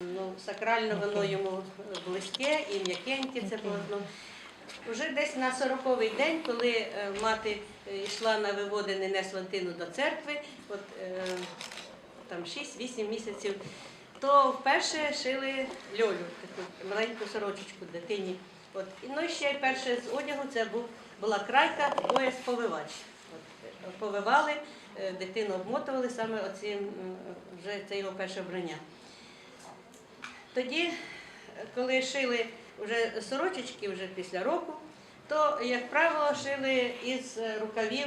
Ну, сакрально воно йому близьке і м'якеньке це полотно. Уже десь на 40-й день, коли е, мати е, йшла на виводи Ненес Валентину до церкви, от е, там 6-8 місяців, то вперше шили льолю, таку маленьку сорочечку дитині. От. Ну і ще перше з одягу це був, була крайка, пояс повивач. От, е, повивали, е, дитину обмотували саме оцим, вже це його перше вбрання. Тоді, коли шили вже сорочечки вже після року, то, як правило, шили із рукавів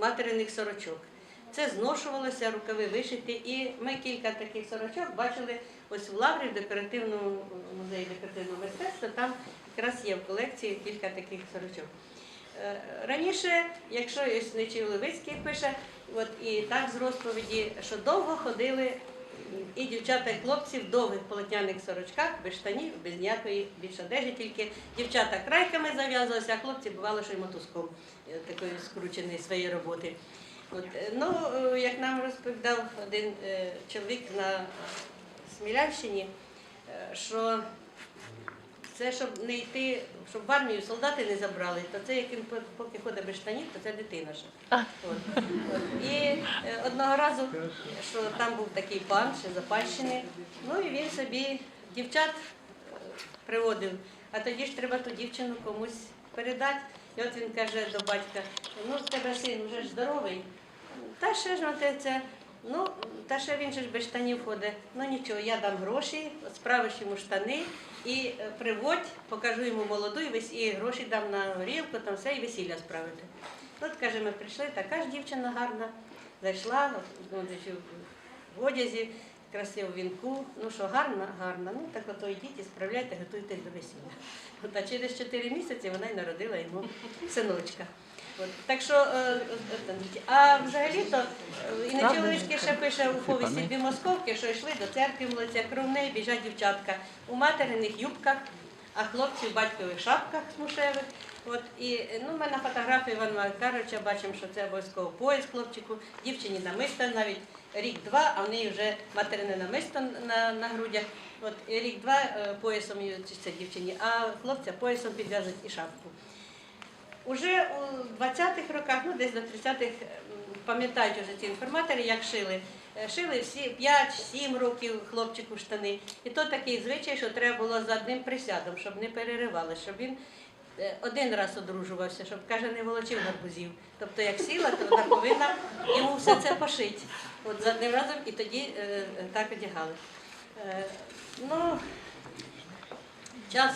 материних сорочок. Це зношувалося, рукави вишиті, і ми кілька таких сорочок бачили ось в Лаврі, в декоративному музеї декоративного мистецтва. Там якраз є в колекції кілька таких сорочок. Е, Раніше, якщо Нечій Левицький пише, от і так з розповіді, що довго ходили і дівчата, і хлопці в довгих полотняних сорочках, без штанів, без ніякої більш одежі, тільки дівчата крайками зав'язувалися, а хлопці бувало, що й мотузком е, такої скрученої своєї роботи. От, е, ну, е, як нам розповідав один чоловік на Смілянщині, що це щоб не йти, щоб в армію солдати не забрали, то це як він по- поки ходить без штанів, то це дитина ще. От. І е, одного разу, що там був такий пан, ще запальщини, ну і він собі дівчат е, приводив, а тоді ж треба ту дівчину комусь передати. І от він каже до батька, ну в тебе син вже ж здоровий, та ще ж на те це. Ну, та ще він же ж без штанів ходить. Ну нічого, я дам гроші, справиш йому штани і е, приводь, покажу йому молоду і весь- і гроші дам на горілку, там все, і весілля справити. От каже, ми прийшли, така ж дівчина гарна, зайшла ну, в одязі, красиво вінку. Ну що, гарна, гарна. Ну так ото йдіть і справляйте, готуйтесь до весілля. От, а через 4 місяці вона й народила йому синочка. Так що, е, е, е, а взагалі-то е, і на чоловічки ще пише у повісті дві московки, що йшли до церкви молиться, кров неї біжать дівчатка у материних юбках, а хлопці в батькових шапках смушевих. От, і е, ну, ми на фотографії Івана Макаровича бачимо, що це обов'язково пояс хлопчику, дівчині намисто навіть рік-два, а в неї вже материне намисто на, на грудях. От рік-два е, поясом її- це дівчині, а хлопця поясом підв'яжуть і шапку. Уже у 20-х роках, ну десь до 30-х, пам'ятають вже ці інформатори, як шили. Е, Шили всі 5-7 років хлопчику штани. І то такий звичай, що треба було за одним присядом, щоб не переривали, щоб він е, один раз одружувався, щоб, каже, не волочив гарбузів. Тобто, як сіла, то вона повинна йому все це пошити. От за одним разом і тоді е, так одягали. Е, Ну, час,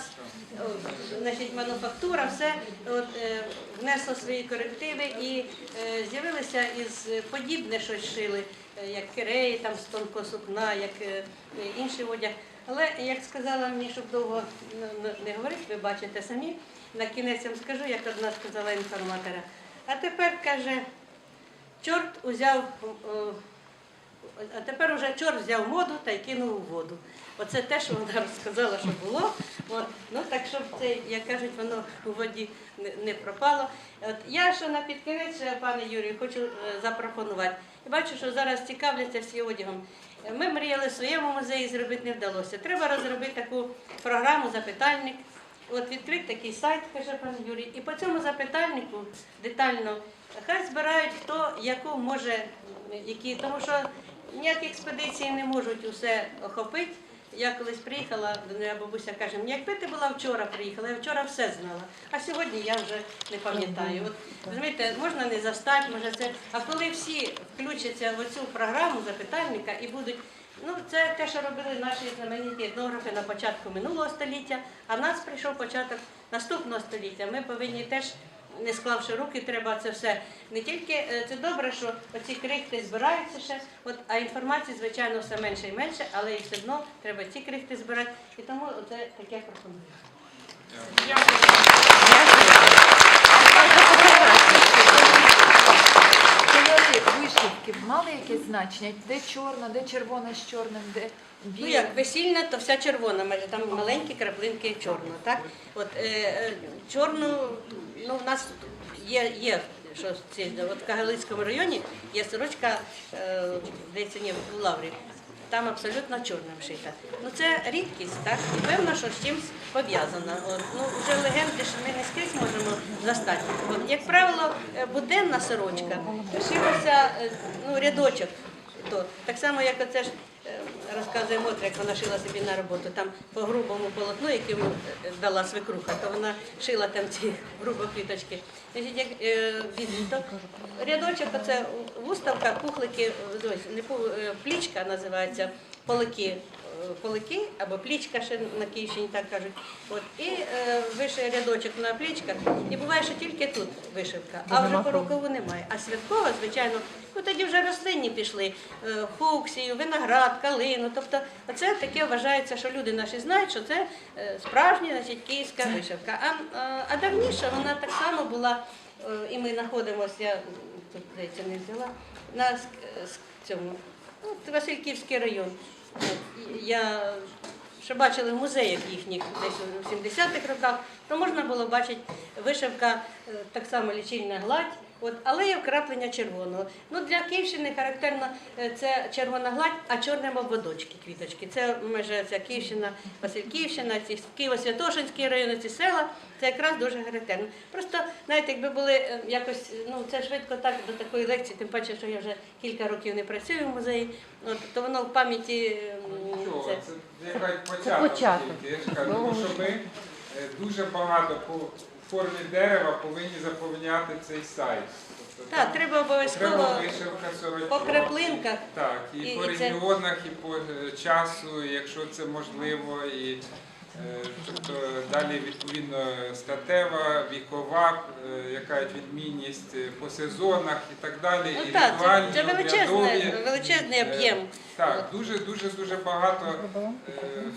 значить, мануфактура, все от, е, внесло свої корективи і е, з'явилося із е, подібне щось шили, е, як киреї, там з тонкого сукна, як е, е, інший одяг. Але як сказала мені, щоб довго ну, ну, не говорити, ви бачите самі, на кінець вам скажу, як одна сказала інформатора. А тепер каже, чорт узяв. о, а тепер уже чорт взяв моду та й кинув у воду. Оце те, що вона розказала, що було. От. Ну так щоб це, як кажуть, воно у воді не, пропало. От я що на підкінець, пане Юрію, хочу е, запропонувати. Я бачу, що зараз цікавляться всі одягом. Е, Ми мріяли в своєму музеї зробити не вдалося. Треба розробити таку програму запитальник. От відкрити такий сайт, каже пан Юрій, і по цьому запитальнику детально хай збирають хто яку може, які, тому що ніякі експедиції не можуть усе охопити. Я колись приїхала, неї бабуся каже, мені якби ти була вчора приїхала, я вчора все знала, а сьогодні я вже не пам'ятаю. От розумієте, можна не застати, може це. А коли всі включаться в цю програму запитальника і будуть. Ну, це те, що робили наші знамениті етнографи на початку минулого століття, а в нас прийшов початок наступного століття. Ми повинні теж, не склавши руки, треба це все. Не тільки е, це добре, що оці крихти збираються ще, от, а інформації, звичайно, все менше і менше, але і все одно треба ці крихти збирати. І тому це таке пропоную. Кольори вишивки мали якесь значення? Де чорна, де червона з чорним, де Ну як весільна, то вся червона, там маленькі краплинки чорного. Так? От, е, е, чорну, ну в нас є, є що ці, от в Кагалицькому районі є сорочка, е, здається, ні, в Лаврі. там абсолютно чорним шита. Ну це рідкість, так? І певно, що з чимось пов'язано. Ну, вже легенди, що ми не скрізь можемо застати. От, як правило, е, буденна сорочка шилася е, ну, рядочок. То, так само, як оце ж розказує Мотря, як вона шила собі на роботу, там по грубому полотну, яке е, дала свекруха, то вона шила там ці грубо квіточки. Як е, відліток, рядочок, це вуставка, пухлики, е, не плічка називається, полики. Полики або плічка ще на Київщині так кажуть. От, і е, вишив рядочок на плічках. І буває, що тільки тут вишивка, а вже по рукаву немає. А святкова, звичайно, ну тоді вже рослинні пішли, е, фуксію, виноград, калину. Тобто це таке вважається, що люди наші знають, що це е, справжня значить, київська вишивка. А, а, давніше вона так само була, е, і ми знаходимося, я тут здається, не взяла, на цьому, ну, Васильківський район. Я ще бачили в музеях їхніх десь у 70-х роках, то можна було бачити вишивка, е, так само лічильна гладь, от, але є вкраплення червоного. Ну, для Київщини характерно е, це червона гладь, а чорним обводочки, квіточки. Це майже ця Київщина, Васильківщина, ці Києво-Святошинський район, ці села, це якраз дуже характерно. Просто, знаєте, якби були е, якось, ну це швидко так до такої лекції, тим паче, що я вже кілька років не працюю в музеї, от, то воно в пам'яті м, Нічого, це. це якась початок. початок. тільки. Я ж кажу, тому що ми е, дуже багато по формі дерева повинні заповняти цей сайт. Тобто Так, там треба обов'язково окрема вишивка сорочок. по краплинках. Так, і, І- по це- регіонах, і по е, часу, якщо це можливо, і тобто далі відповідно статева, вікова, е, яка відмінність е, по сезонах і так далі. Ну і так, це, ритуальні, це величезний, величезний Е, об'єм. Так, дуже дуже дуже багато е,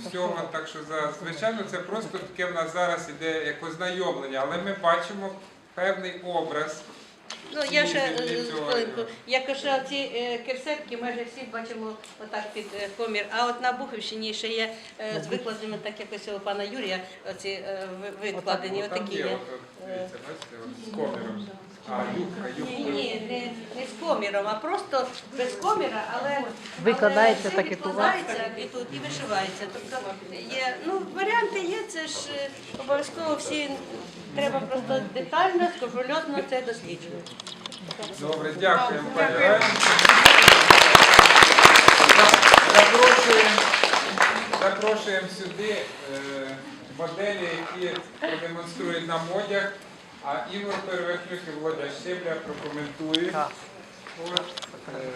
всього. Так що за звичайно, це просто таке в нас зараз іде як ознайомлення, але ми бачимо певний образ. Ну, я ще е, хвилинку. Як ще ці е, керсетки, майже всі бачимо отак під е, комір. А от на Бухівщині ще є е, з викладеними, так якось у пана Юрія, оці е, ви- викладені, отакі є, от, дивіться, бачите, от, з коміром. А, юбка, Ні, юбка. ні, не, не з коміром, а просто без коміра, але Викладається але так і тут. відкладається і тут і вишивається. Тобто є ну варіанти є. Це ж е, обов'язково всі треба просто детально, скрупульозно це досліджувати. Добре, дякуємо, пані Галя. Запрошуємо, запрошуємо сюди е, моделі, які продемонструють нам одяг, а Ігор Переверхнюк і Володя Щебля прокоментують. От, е,